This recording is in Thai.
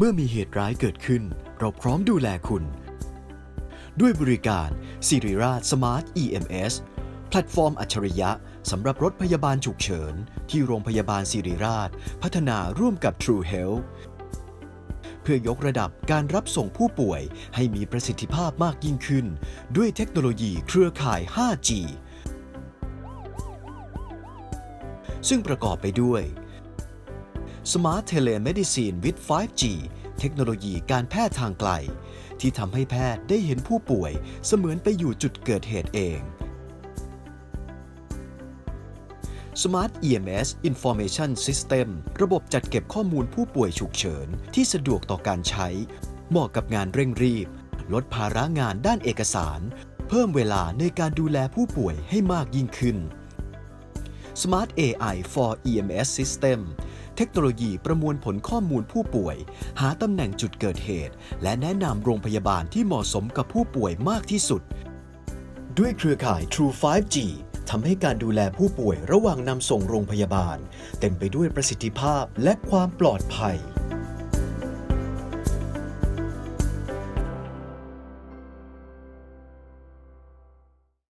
เมื่อมีเหตุร้ายเกิดขึ้น เราพร้อมดูแลคุณ ด้วยบริการ s i r i r a Smart EMS แพลตฟอร์มอัจฉริยะสำหรับรถพยาบาลฉุกเฉิน ที่โรงพยาบาลสิริราช พัฒนาร่วมกับ True Health เพื่อยกระดับการรับส่งผู้ป่วยให้มีประสิทธิภาพมากยิ่งขึ้น ด้วยเทคโนโลยีเครือข่าย 5G ซึ่งประกอบไปด้วย Smart Telemedicine with 5G เทคโนโลยีการแพทย์ทางไกล ที่ทำให้แพทย์ได้เห็นผู้ป่วย เสมือนไปอยู่จุดเกิดเหตุเอง Smart EMS Information System ระบบจัดเก็บข้อมูลผู้ป่วยฉุกเฉิน ที่สะดวกต่อการใช้ เหมาะกับงานเร่งรีบ ลดภาระงานด้านเอกสาร เพิ่มเวลาในการดูแลผู้ป่วยให้มากยิ่งขึ้น Smart AI for EMS System เทคโนโลยีประมวลผลข้อมูลผู้ป่วย หาตำแหน่งจุดเกิดเหตุ และแนะนำโรงพยาบาลที่เหมาะสมกับผู้ป่วยมากที่สุด ด้วยเครือข่าย True 5G ทำให้การดูแลผู้ป่วยระหว่างนำส่งโรงพยาบาล เต็มไปด้วยประสิทธิภาพและความปลอดภัย